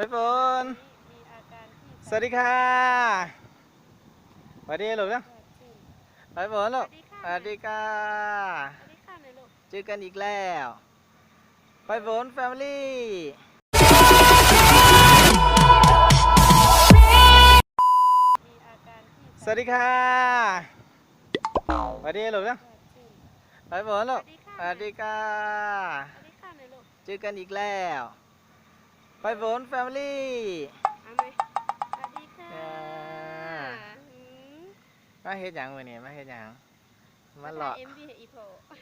ไปฝนมีอาการที่สวัสดีค่ะสวัสดีลูกนะไปฝนลูกสวัสดีค่ะสวัสดีค่ะหน่อยลูกเจอกันอีกแล้วไปฝนแฟมิลี่มีอาการที่สวัสดีค่ะสวัสดีลูกนะไปฝนลูกสวัสดีค่ะสวัสดีค่ะหน่อยลูกเจอกันอีกแล้ว ไปฝนแฟมิลี่เอาไหมสวัสดีค่ะอ่าอืมมาเฮ็ดหยังมื้อนี้มาเฮ็ดหยังมาเลาะเอ็มวีอีโพ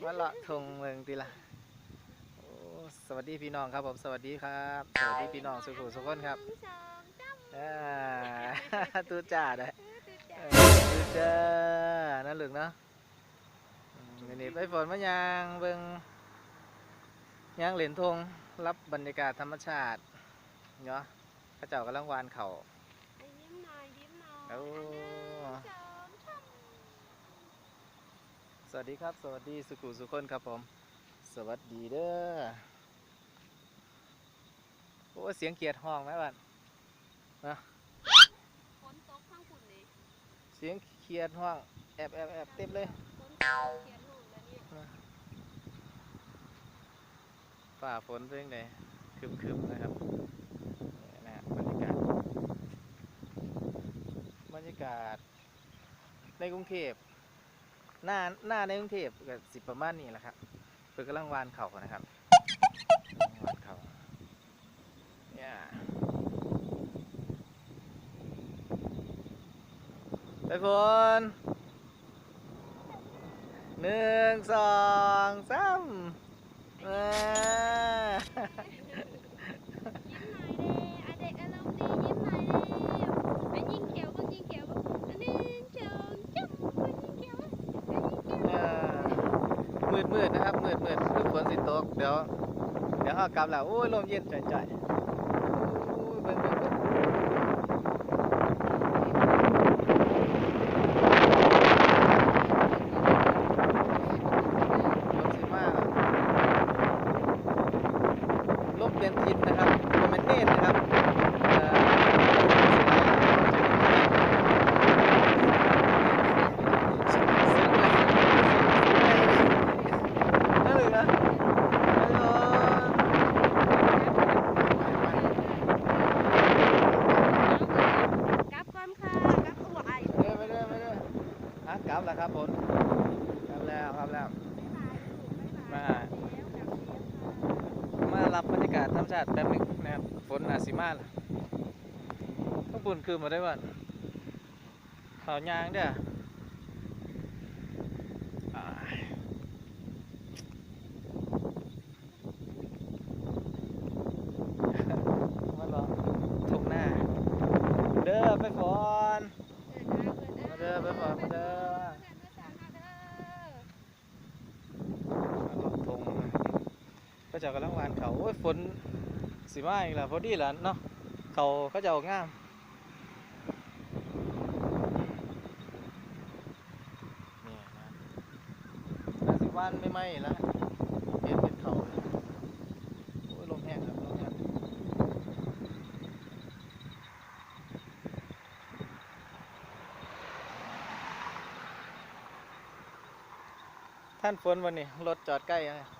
มาเลาะทงเมืองติละโอ้สวัสดีพี่น้องครับผม สวัสดีครับ สวัสดีพี่น้องสุขุสุขคนครับหนึ่งสองสามอ่า ตูจ่าได้เออเออตูจ่านั่นลึกเนาะอืมมื้อนี้ไปฝนมายางเบิ่งยางเหรียญธงรับบรรยากาศธรรมชาติ เนาะเข้าเจ้ากำลังวานเขาไอ้ยิ้มหน่อยยิ้มหน่อยโอ้อันหนึ่งสองสามสวัสดีครับ สวัสดีสุขุสุขคนครับผม สวัสดีเด้อโอ้เสียงเกียดห้องไหมบ้านฝนตกข้างฝุ่นนี่เสียงเขียดห้องแอบแอบแอบเต็มเลยฝนตกเขียนห้องแล้วนี่ฝ่าฝนเป็นไงคึมคึมๆนะครับนี่นะฮะบรรยากาศบรรยาศ ในกรุงเทพหน้าหน้าในกรุงเทพก็สิประมาณนี้แหละครับเพิ่นกำลังวานเขานะครับวานเขาเนี่ยไปฝนหนึ่งสองสามเอ้ย ยิ้มหน่อยเด้อเด็กอารมณ์ดียิ้มหน่อยเด้อไอ้ยิงเขียวก็ยิงเขียวก็อันหนึ่งสองจุ๊บยิงเขียวอะไอ้ยิงเขียว เอ่อ มืดมืดนะครับมืดมืดคือฝนสิตก เดี๋ยว เดี๋ยวเอากลับแล้วโอ้ยลมเย็นจ่อยๆโอ้ยเบิ่งเบิ่งเบิ่งลมสิมาลมเปลี่ยนทิศนะครับโมเมนเนตนะครับเอ่อเสียงอะไรเสียงอะไรนั่นเลยนะฮัลโหล กลับก่อนค่ะกลับตัวไอ้ เด้อไปเด้อไปเด้ออะกลับ แล้วครับผมครับแล้วครับแล้วมามารับบรรยากาศธรรมชาติแป๊บนึงนะครับฝนอาสิมาล่ะข้างบนคือมาได้บ่อนเขายางเด้อายมาลองทุ่งหน้า เด้อไปฝน มาเด้อไปฝนมาเด้อ มาลองทง ก็เจะกำลังหวานเขาโอ้ยฝนสิมาอีกแล้วพอดีแล้วเนาะเขาเขาจะออกงามนี่นะแต่สิวานไม่ไหมแล้วเห็นเป็นเขาโอ้ยลมแห้งครับลมแห้งท่านฝนวันนี้รถจอดใกล้เล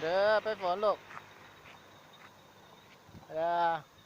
เด้อไปฝนลูกเด้อ